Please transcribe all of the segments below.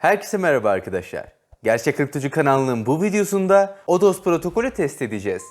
Herkese merhaba arkadaşlar. Gerçek Kriptocu kanalının bu videosunda ODOS protokolü test edeceğiz.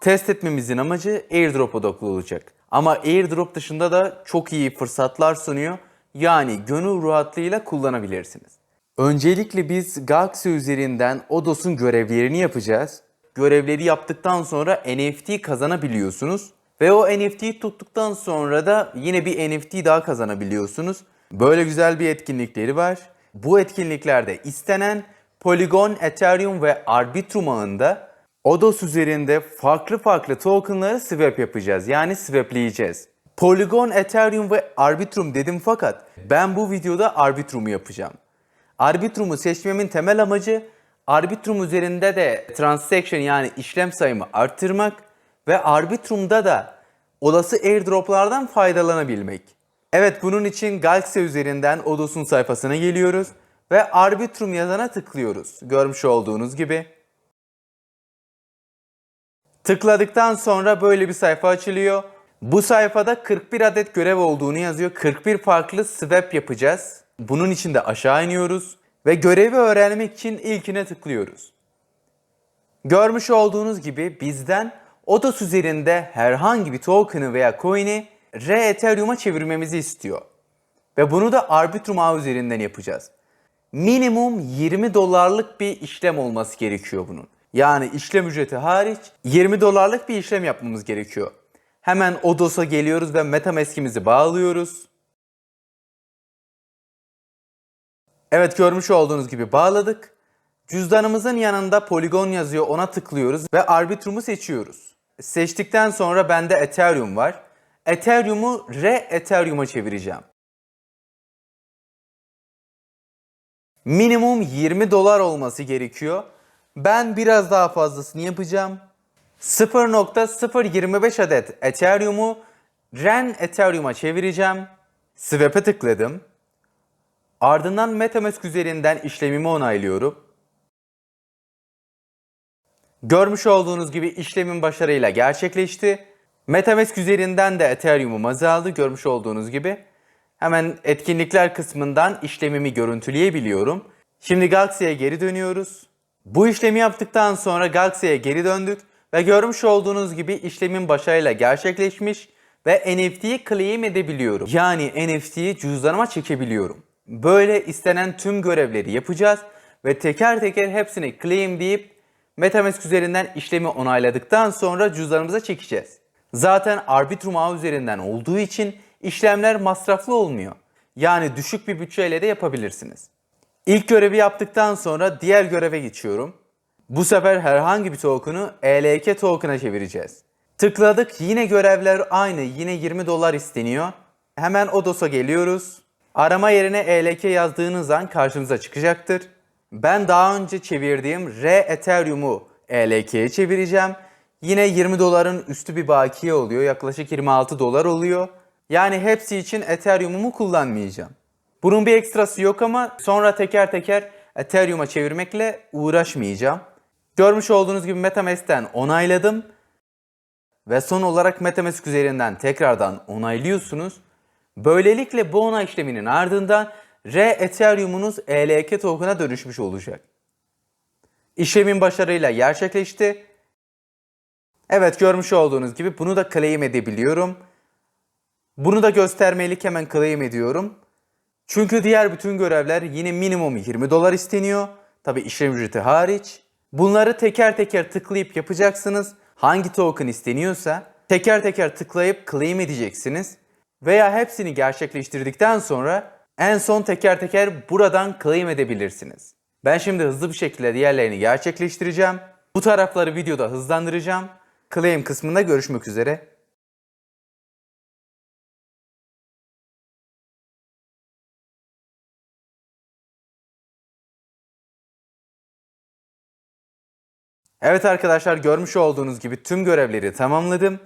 Test etmemizin amacı airdrop odaklı olacak. Ama airdrop dışında da çok iyi fırsatlar sunuyor. Yani gönül rahatlığıyla kullanabilirsiniz. Öncelikle biz Galaxy üzerinden ODOS'un görevlerini yapacağız. Görevleri yaptıktan sonra NFT kazanabiliyorsunuz. Ve o NFT'yi tuttuktan sonra da yine bir NFT daha kazanabiliyorsunuz. Böyle güzel bir etkinlikleri var. Bu etkinliklerde istenen Polygon, Ethereum ve Arbitrum ağında ODOS üzerinde farklı farklı tokenları swap yapacağız. Yani swapleyeceğiz. Polygon, Ethereum ve Arbitrum dedim fakat ben bu videoda Arbitrum'u yapacağım. Arbitrum'u seçmemin temel amacı Arbitrum üzerinde de transaction yani işlem sayımı arttırmak ve Arbitrum'da da olası airdroplardan faydalanabilmek. Evet bunun için Galaxy üzerinden Odos'un sayfasına geliyoruz ve Arbitrum yazana tıklıyoruz. Görmüş olduğunuz gibi. Tıkladıktan sonra böyle bir sayfa açılıyor. Bu sayfada 41 adet görev olduğunu yazıyor. 41 farklı swap yapacağız. Bunun için de aşağı iniyoruz ve görevi öğrenmek için ilkine tıklıyoruz. Görmüş olduğunuz gibi bizden ODOS üzerinde herhangi bir token'ı veya coin'i R Ethereum'a çevirmemizi istiyor. Ve bunu da Arbitrum ağ üzerinden yapacağız. Minimum 20 dolarlık bir işlem olması gerekiyor bunun. Yani işlem ücreti hariç 20 dolarlık bir işlem yapmamız gerekiyor. Hemen ODOS'a geliyoruz ve MetaMask'imizi bağlıyoruz. Evet görmüş olduğunuz gibi bağladık. Cüzdanımızın yanında Polygon yazıyor ona tıklıyoruz ve Arbitrum'u seçiyoruz. Seçtikten sonra bende Ethereum var. Ethereum'u R Ethereum'a çevireceğim. Minimum 20 dolar olması gerekiyor. Ben biraz daha fazlasını yapacağım. 0.025 adet Ethereum'u REN Ethereum'a çevireceğim. Swap'e tıkladım. Ardından MetaMask üzerinden işlemimi onaylıyorum. Görmüş olduğunuz gibi işlemin başarıyla gerçekleşti. MetaMask üzerinden de Ethereum'um azaldı görmüş olduğunuz gibi. Hemen etkinlikler kısmından işlemimi görüntüleyebiliyorum. Şimdi Galaxy'ye geri dönüyoruz. Bu işlemi yaptıktan sonra Galaxy'ye geri döndük ve görmüş olduğunuz gibi işlemin başarıyla gerçekleşmiş ve NFT'yi claim edebiliyorum. Yani NFT'yi cüzdanıma çekebiliyorum. Böyle istenen tüm görevleri yapacağız ve teker teker hepsini claim deyip MetaMask üzerinden işlemi onayladıktan sonra cüzdanımıza çekeceğiz. Zaten Arbitrum ağ üzerinden olduğu için işlemler masraflı olmuyor. Yani düşük bir bütçeyle de yapabilirsiniz. İlk görevi yaptıktan sonra diğer göreve geçiyorum. Bu sefer herhangi bir token'ı ELK token'a çevireceğiz. Tıkladık yine görevler aynı yine 20 dolar isteniyor. Hemen Odos'a geliyoruz. Arama yerine ELK yazdığınız an karşınıza çıkacaktır. Ben daha önce çevirdiğim R Ethereum'u ELK'ye çevireceğim. Yine 20 doların üstü bir bakiye oluyor. Yaklaşık 26 dolar oluyor. Yani hepsi için Ethereum'umu kullanmayacağım. Bunun bir ekstrası yok ama sonra teker teker Ethereum'a çevirmekle uğraşmayacağım. Görmüş olduğunuz gibi MetaMask'ten onayladım. Ve son olarak MetaMask üzerinden tekrardan onaylıyorsunuz. Böylelikle bu onay işleminin ardından R Ethereum'unuz ELK token'a dönüşmüş olacak. İşlemin başarıyla gerçekleşti. Evet görmüş olduğunuz gibi bunu da claim edebiliyorum. Bunu da göstermelik hemen claim ediyorum. Çünkü diğer bütün görevler yine minimum 20 dolar isteniyor. Tabi işlem ücreti hariç. Bunları teker teker tıklayıp yapacaksınız. Hangi token isteniyorsa teker teker tıklayıp claim edeceksiniz. Veya hepsini gerçekleştirdikten sonra en son teker teker buradan claim edebilirsiniz. Ben şimdi hızlı bir şekilde diğerlerini gerçekleştireceğim. Bu tarafları videoda hızlandıracağım. Claim kısmında görüşmek üzere. Evet arkadaşlar görmüş olduğunuz gibi tüm görevleri tamamladım.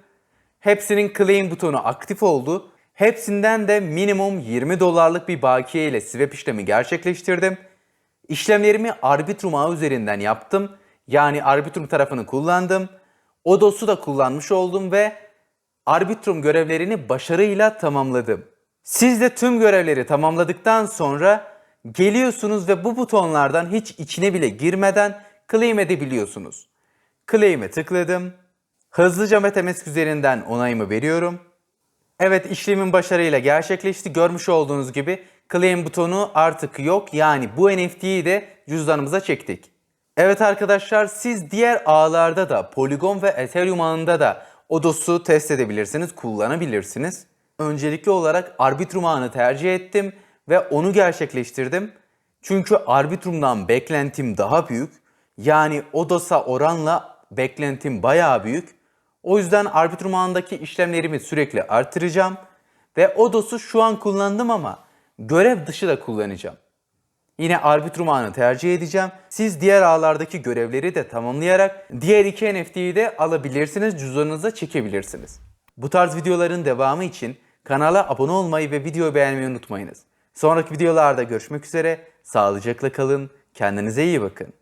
Hepsinin claim butonu aktif oldu. Hepsinden de minimum 20 dolarlık bir bakiye ile swap işlemi gerçekleştirdim. İşlemlerimi Arbitrum ağı üzerinden yaptım. Yani Arbitrum tarafını kullandım. Odos'u da kullanmış oldum ve Arbitrum görevlerini başarıyla tamamladım. Siz de tüm görevleri tamamladıktan sonra geliyorsunuz ve bu butonlardan hiç içine bile girmeden claim edebiliyorsunuz. Claim'e tıkladım. Hızlıca MetaMask üzerinden onayımı veriyorum. Evet işlemin başarıyla gerçekleşti. Görmüş olduğunuz gibi claim butonu artık yok. Yani bu NFT'yi de cüzdanımıza çektik. Evet arkadaşlar siz diğer ağlarda da Polygon ve Ethereum ağında da Odos'u test edebilirsiniz, kullanabilirsiniz. Öncelikli olarak Arbitrum ağını tercih ettim ve onu gerçekleştirdim. Çünkü Arbitrum'dan beklentim daha büyük. Yani Odos'a oranla beklentim bayağı büyük. O yüzden Arbitrum ağındaki işlemlerimi sürekli artıracağım. Ve Odos'u şu an kullandım ama görev dışı da kullanacağım. Yine Arbitrum ağını tercih edeceğim. Siz diğer ağlardaki görevleri de tamamlayarak diğer iki NFT'yi de alabilirsiniz, cüzdanınıza çekebilirsiniz. Bu tarz videoların devamı için kanala abone olmayı ve videoyu beğenmeyi unutmayınız. Sonraki videolarda görüşmek üzere, sağlıcakla kalın, kendinize iyi bakın.